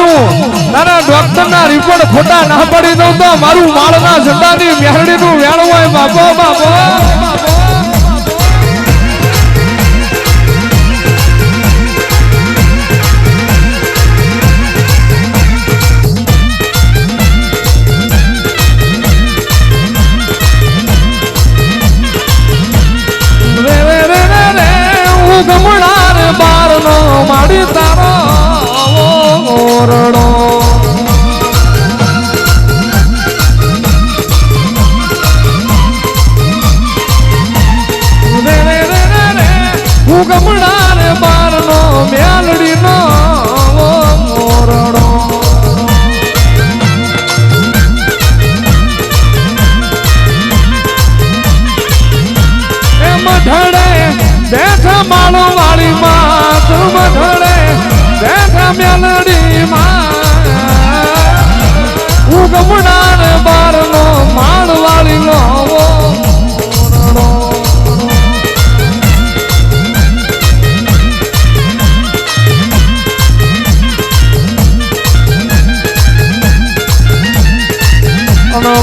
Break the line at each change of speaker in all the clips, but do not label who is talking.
તું તારા doctor report ખોટા ના પડી દઉં તો મારું માળના ઝંડાની મેરડી નું વેણું હોય બાપો બાપો. માળો વાળી માં તું ઢળે બેઠા મેલડી માં. બાર નો માળ વાળી નો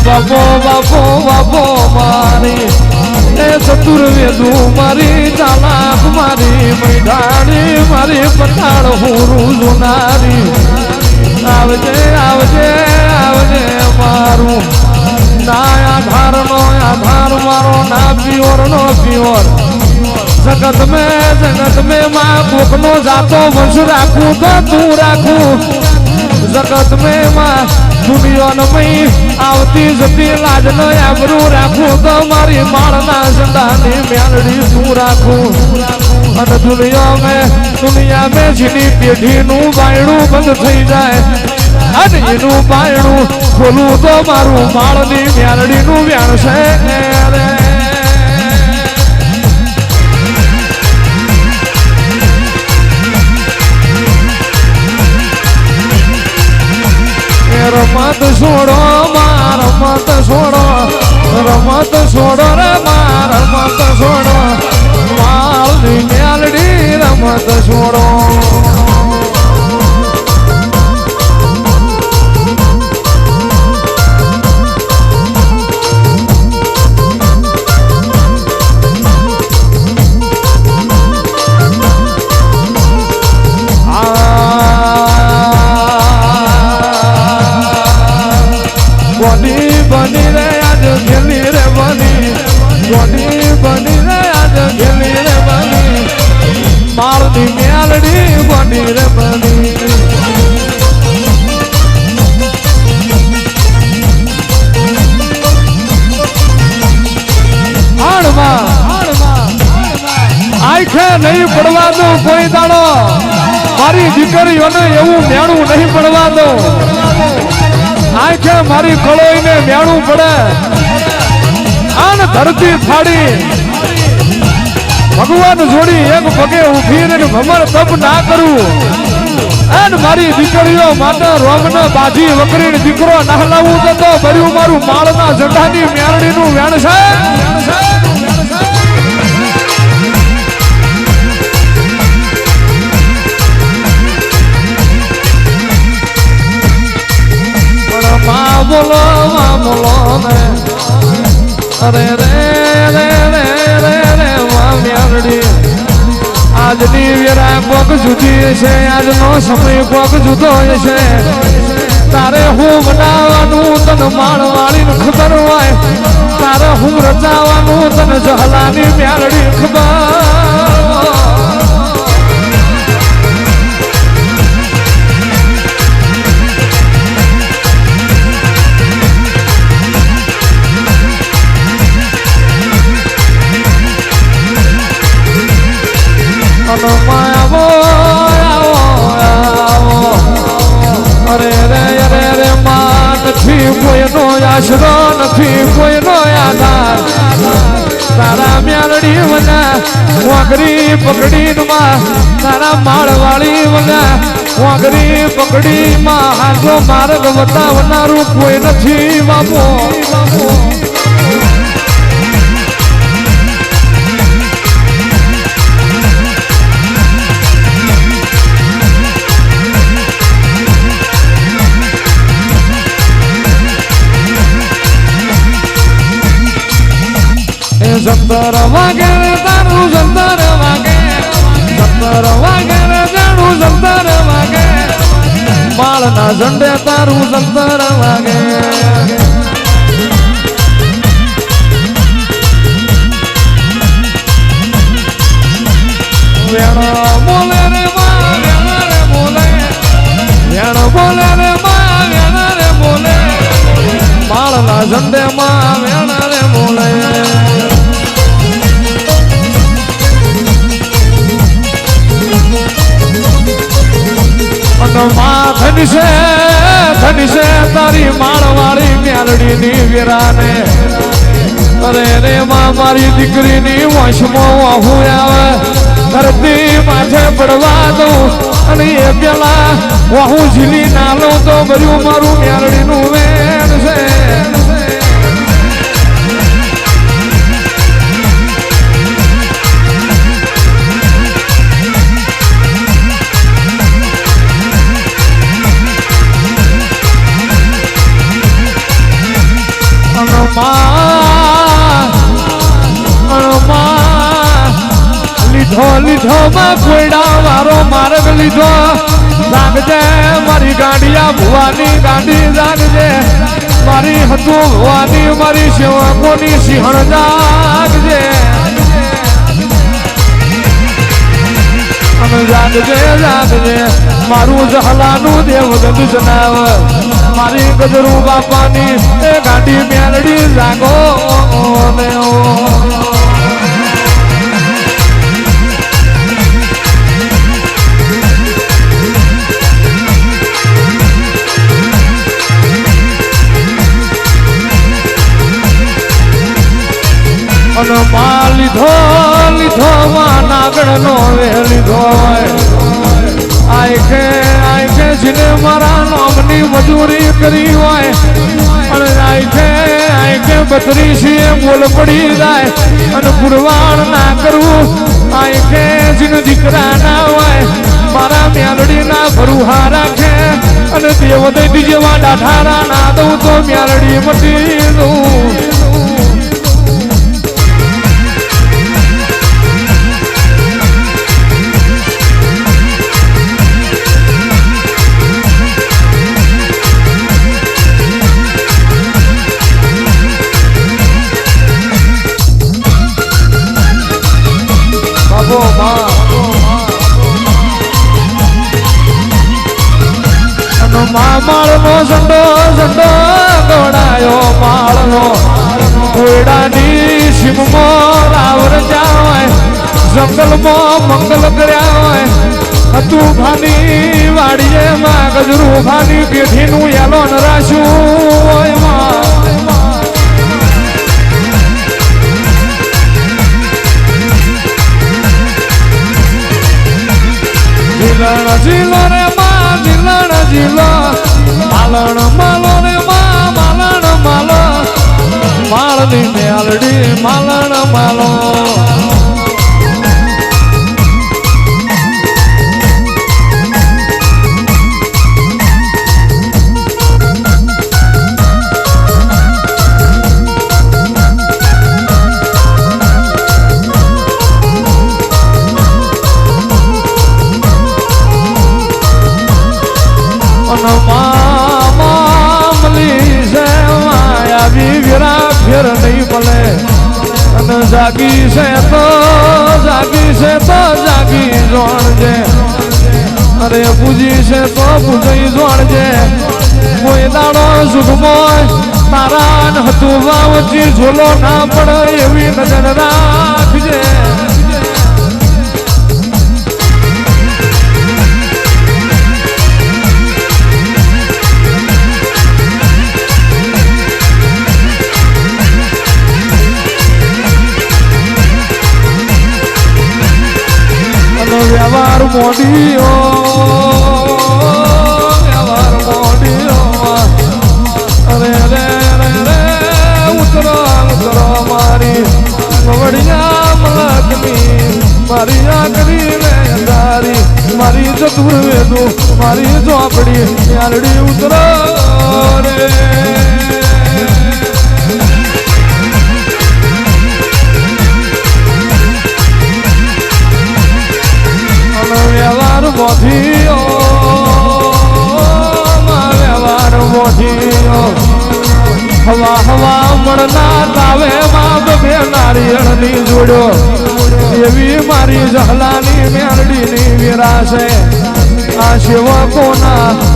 બાપો બાપો બાપો મારી એ ચતુર્વેદુ મારી ચાલાક, મારી મૈદાની, મારી પતાળ હોરું નારી. આવજે આવજે આવજે મારું. ના આધાર નો આધાર મારો, ના પિયોર, નો પિયોર. જગત મેં જગત મેં માં કોક નો જાતો વંશ રાખું તો તું રાખું. જગતમાં દુનિયા મય આવતી જતી લાજ નો આબરું રાખું તો મારી માળના ઝંડાની મેળડી શું રાખું? અને દુનિયા મેં દુનિયા મેં જેની પેઢીનું બાયણું બંધ થઈ જાય. અને એનું બાયણું ખોલું તો મારું માળની મેલડીનું વ્યાણ છે. રમત છોડો રમત છોડો રે મા રમત છોડો. માલની મેલડી રમત છોડો. નહીં પડવા દો કોઈ દાડો. મારી દીકરીઓને એવું મેણું નહીં પડવા દો આંખે મારી કળોઈને મેણું પડે. આન ધરતી ફાડી. ભગવાન જોડી એક પગે ઊભી ને ભમર તપ ના કરું. આન મારી દીકરીઓ માટે રોગને બાજી વકરીને દીકરો નહલાવું તો તો ભર્યું મારું માળના ઝંડાની મેરડીનું વેણ છે. આજનો સમય કોક જુદો છે. તારે હું બનાવવાનું તને માણવાળી ખબર હોય. તારે હું રચાવાનું તને જહલાની મેરડી ખબર. અરે અરે રે માં નથી, કોઈનો આશરો નથી, કોઈનો આધાર. તારા મ્યાલડી વગા વાઘરી પકડી માં તારા માળવાળી વના વાઘરી પકડી માં હાથો માર્ગ બતાવનારું કોઈ નથી બાપો બાપો. સત્તર વાગે તારું સત્તર વાગે. સત્તર વાગે તારું સત્તર વાગે. બાળના ઝંડે તારું માં ધનશે ધનશે તારી માળવાળી મેલડીની વીરાને. અરે રે માં, મારી દીકરીની વંશમાં વાહુ આવે. ધરતી માથે પડવા દઉં, અને એ પેલા વાહુ ઝીલી નાલો તો ભર્યું મારું મેલડીનું વેણ. માં કોયડા વારો માર્ગ લીધો. જાગજે મારી ગાંડિયા ભુવાની ગાંડી લાગજે મારી હતું ભુવાની મારી સેવકોની સિંહણ જાગજે. જાગજે જાગજે મારું જહલાનું દેવગદ જનાવ. મારી ગજરું બાપાની એ ગાંડી મજૂરી કરી હોય, અને આઈકે આઈકે બત્રીસી બોલ પડી જાય, અને પુરવાણ ના કરવું આઈકે જીન દીકરા ના હોય, મારા મ્યાલડી ના ભરુહા રાખે, અને દેવ દઈ જેવા ડાઠારા ના દઉં તો મ્યાલડી મટી દઉં. જંગલમાં મંગલ કર્યા હોય. હતું ભાની વાડીએ માં ગજરું ભાની રાખ્યું હોયમાં. જીલણ જીલો રે માં, જીલણ જીલો માલણ માલો રે માં, માલણ માલો માળની મેલડી, માલણ માલો જાગી છે તો, જાગી છે તો, જાગી જોણજે. અરે પૂજી છે તો પૂજઈ જોણજે. કોઈ દાડો સુખમોય તારા હતું વાવચી ઝોલો ના પડે એવી નજર રાખજે. પાલડી ઉતરો રે વ્યવહાર મોધીઓ વ્યવહાર મોધીઓ હવા હવા મળના તાવે માં બબે નારિયેળની જોડ્યો એવી મારી જહલાની મેરડીની વિરાશે આ શિવકોના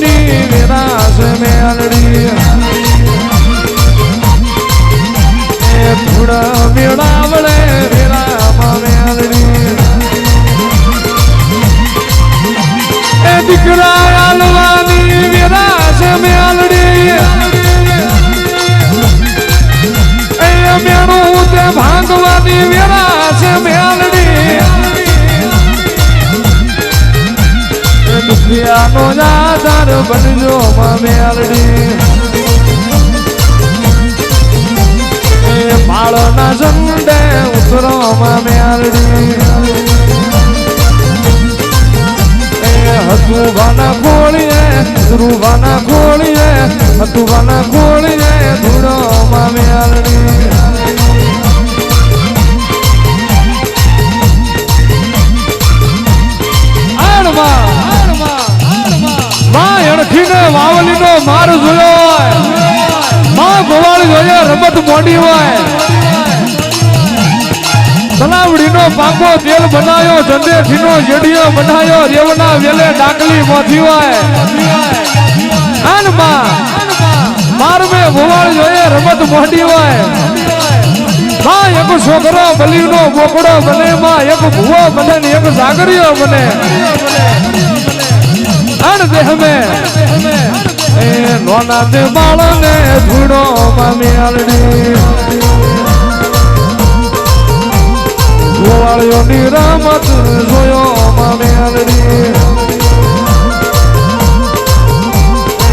પૂનમની વિરાસ મેલડી બનજો માં મેલડી એ બાળના ઝંડે ઉતરો માં મેલડી એ હતું વાના ખોળીએ હતું વાના ખોળીએ, ધૂળો મામે મેલડી તલાવડીનો પાકો તેલ બનાયો નો જડિયો બનાયો, રેવના વેલે ડાકલી મોથી હોય. આનમાં માર મે ગોવાળ જોઈએ, રમત મોઢી હોય. માં એક છોકરો બલીનો બોકડો બને, માં એક ભૂવો બને ને એક સાગરીયો બને. અણ દેહ મે એ નોના તે બાળને ધૂડો માં મેળડી ગોવાળિયોની રમત જોયો માં મેળડી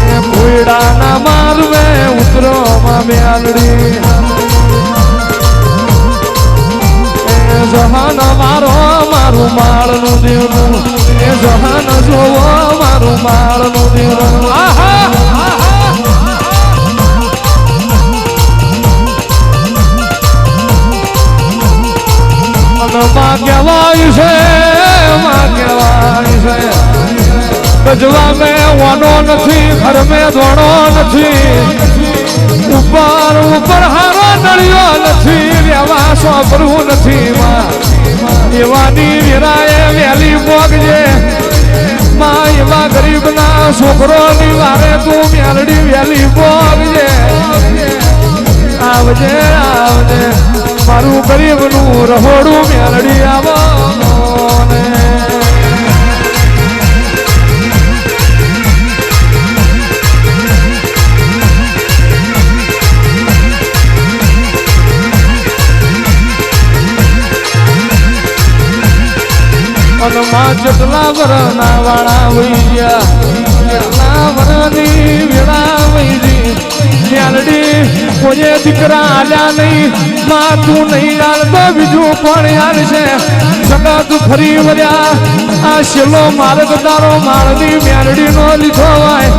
એ ભૂયડાના મારવે ઉતરો માં મેળડી એ જહાન મારો, મારું માળનું દેવનું એ જહાન જોવો, મારું માળનું દેવનું આહા! મનમાં કહેવાય છે માં કહેવાય છે. ગજવા મેં વાનો નથી, ઘર મેં ધોણો નથી. ઉપર ઉપર હારો નળિયો નથી રેવા સોંપરું નથી માં. એવાની વેરાએ વેલી મોગજે. માં, એવા ગરીબના છોકરોની વારે તું મેલડી વેલી મોગજે. આવજે આવજે. મારું ગરીબનું રહોડું મેલડી આવો ને. મનમાં જેટલા વરના વાળા વઈ ગયા એટલા વરની વેળા વઈ ગઈ મેલડી કોઈ દીકરા આલ્યા નહીં માં તું નહીં આલતો બીજું પણ છે. સગા તું ફરી વર્યા આ શેલો માર્ગ તારો માળની મેલડી નો લીધો હોય.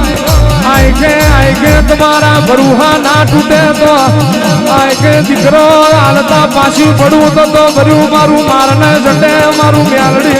આય કે આય કે તમારા ભરુહા ના તૂટે તો, આય કે દીકરો હાલતા પાછી પડવું તો તો ભર્યું મારું મારને જટે, મારું મેલડી